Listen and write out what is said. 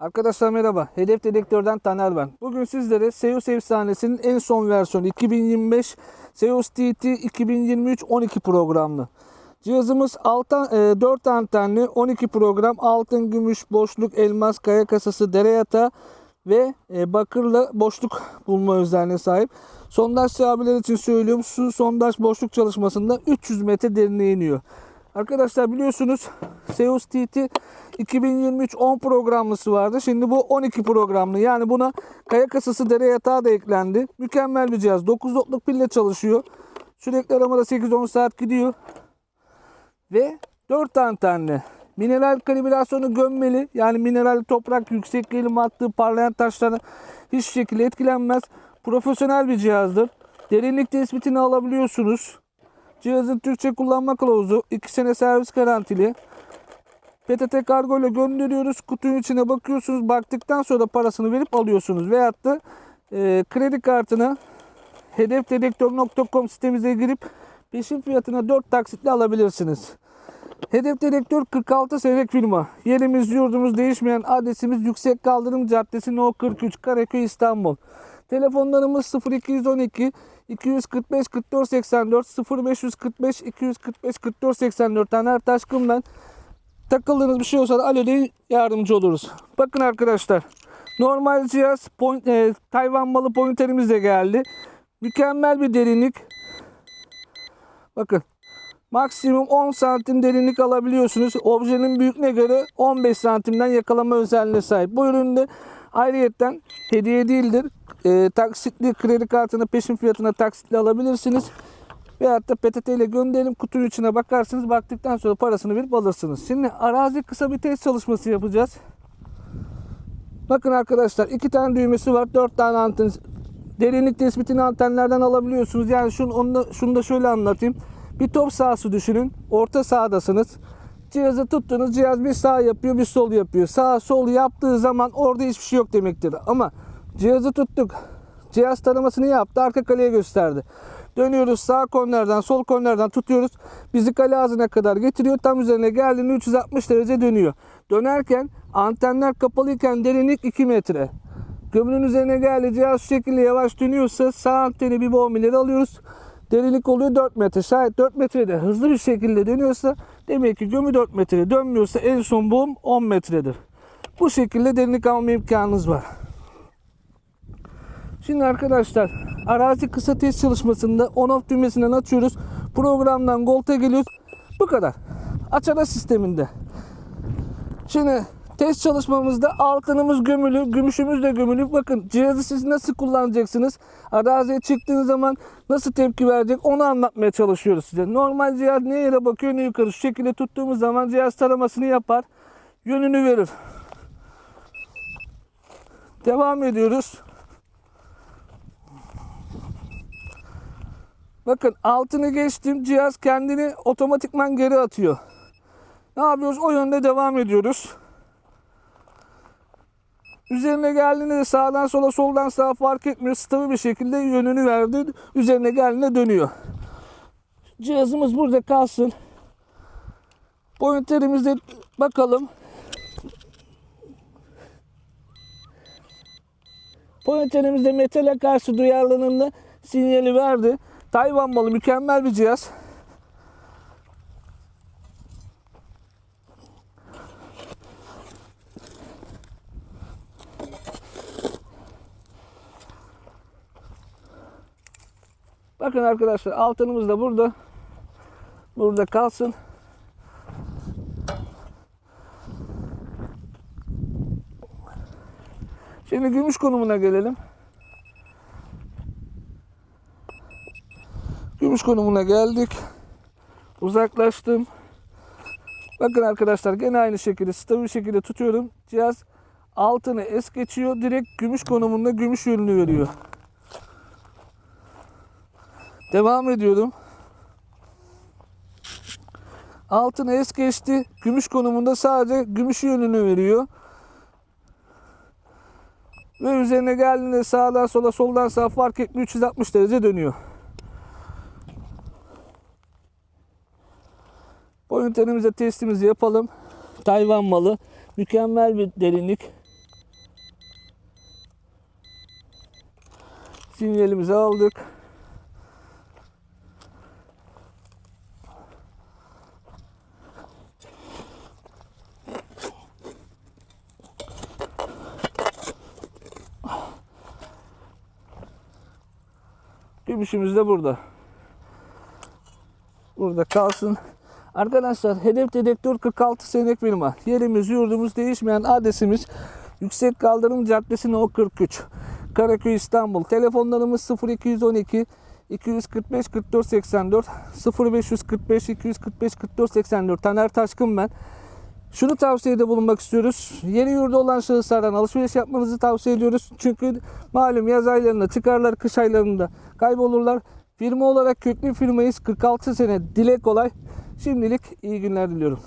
Arkadaşlar merhaba. Hedef Dedektör'den Taner ben. Bugün sizlere Seus efsanesinin en son versiyonu 2025 Seus TT 2023 12 programlı. Cihazımız 6, 4 antenli 12 program altın, gümüş, boşluk, elmas, kaya kasası, dere yatağı ve e, bakırla boşluk bulma özelliğine sahip. Sondaj abiler için söylüyorum. Su sondaj boşluk çalışmasında 300 metre derinliğe iniyor. Arkadaşlar biliyorsunuz Seus TT 2023 10 programlısı vardı. Şimdi bu 12 programlı. Yani buna kaya kasası dere yatağı da eklendi. Mükemmel bir cihaz. 9 voltluk pille çalışıyor. Sürekli aramada 8-10 saat gidiyor. Ve 4 antenli. Mineral kalibrasyonu gömmeli. Yani mineral toprak yüksek gelim attığı parlayan taşlarına hiçbir şekilde etkilenmez. Profesyonel bir cihazdır. Derinlik tespitini alabiliyorsunuz. Cihazın Türkçe kullanma kılavuzu 2 sene servis garantili. PTT kargo ile gönderiyoruz. Kutunun içine bakıyorsunuz. Baktıktan sonra da parasını verip alıyorsunuz. Veyahut da e, kredi kartına hedefdedektör.com sitemize girip peşin fiyatına 4 taksitle alabilirsiniz. Hedef Dedektör 46 seyrek firma. Yerimiz yurdumuz değişmeyen adresimiz Yüksek Kaldırım Caddesi No 43 Karaköy İstanbul. Telefonlarımız 0212 245 44 84 0545 245 44 84 Taner Taşkın ben. Takıldığınız bir şey olsa da alo deyin yardımcı oluruz. Bakın arkadaşlar. Normal cihaz point, e, Tayvan malı pointerimiz de geldi. Mükemmel bir derinlik. Bakın. Maksimum 10 santim derinlik alabiliyorsunuz. Objenin büyüklüğüne göre 15 santimden yakalama özelliğine sahip. Bu üründe ayrıyetten hediye değildir. E, taksitli kredi kartını peşin fiyatına taksitli alabilirsiniz. Veyahut da PTT ile gönderelim kutunun içine bakarsınız. Baktıktan sonra parasını verip alırsınız. Şimdi arazi kısa bir test çalışması yapacağız. Bakın arkadaşlar iki tane düğmesi var. Dört tane anten. Derinlik tespitini antenlerden alabiliyorsunuz. Yani şunu, onu da, şunu da şöyle anlatayım. Bir top sahası düşünün. Orta sahadasınız. Cihazı tuttunuz. Cihaz bir sağ yapıyor bir sol yapıyor. Sağ sol yaptığı zaman orada hiçbir şey yok demektir. Ama cihazı tuttuk. Cihaz taramasını yaptı. Arka kaleye gösterdi. Dönüyoruz sağ kornerden sol kornerden tutuyoruz. Bizi kale ağzına kadar getiriyor. Tam üzerine geldiğinde 360 derece dönüyor. Dönerken antenler kapalıyken derinlik 2 metre. Gömünün üzerine geldi cihaz şekilde yavaş dönüyorsa sağ anteni bir bom ileri alıyoruz. Derinlik oluyor 4 metre. Şayet 4 metrede hızlı bir şekilde dönüyorsa demek ki gömü 4 metre dönmüyorsa en son boom 10 metredir. Bu şekilde derinlik alma imkanınız var. Şimdi arkadaşlar arazi kısa test çalışmasında on off düğmesinden açıyoruz. Programdan Gold'a geliyoruz. Bu kadar. Açana sisteminde. Şimdi test çalışmamızda altınımız gömülü, gümüşümüz de gömülü. Bakın cihazı siz nasıl kullanacaksınız? Araziye çıktığınız zaman nasıl tepki verecek onu anlatmaya çalışıyoruz size. Normal cihaz ne yere bakıyor ne yukarı. Şu şekilde tuttuğumuz zaman cihaz taramasını yapar. Yönünü verir. Devam ediyoruz. Bakın altını geçtim. Cihaz kendini otomatikman geri atıyor. Ne yapıyoruz? O yönde devam ediyoruz. Üzerine geldiğinde de sağdan sola soldan sağa fark etmiyor. Stabil bir şekilde yönünü verdi. Üzerine geldiğinde dönüyor. Cihazımız burada kalsın. Pointerimizde bakalım. Pointerimizde metale karşı duyarlılığında sinyali verdi. Tayvan malı mükemmel bir cihaz. Bakın arkadaşlar altınımız da burada. Burada kalsın. Şimdi gümüş konumuna gelelim. Gümüş konumuna geldik. Uzaklaştım. Bakın arkadaşlar gene aynı şekilde stabil şekilde tutuyorum. Cihaz altını es geçiyor. Direkt gümüş konumunda gümüş yönünü veriyor. Devam ediyorum. Altını es geçti. Gümüş konumunda sadece gümüş yönünü veriyor. Ve üzerine geldiğinde sağdan sola soldan sağa fark etmiyor. 360 derece dönüyor. Pointerimize testimizi yapalım. Tayvan malı. Mükemmel bir derinlik. Sinyalimizi aldık. Gümüşümüz de burada. Burada kalsın. Arkadaşlar hedef dedektör 46 senek firma. Yerimiz yurdumuz değişmeyen adresimiz Yüksek Kaldırım Caddesi No 43. Karaköy İstanbul. Telefonlarımız 0212 245 44 84 0545 245 44 84. Taner Taşkın ben. Şunu tavsiyede bulunmak istiyoruz. Yeni yurda olan şahıslardan alışveriş yapmanızı tavsiye ediyoruz. Çünkü malum yaz aylarında çıkarlar, kış aylarında kaybolurlar. Firma olarak köklü firmayız. 46 sene dile kolay. Şimdilik iyi günler diliyorum.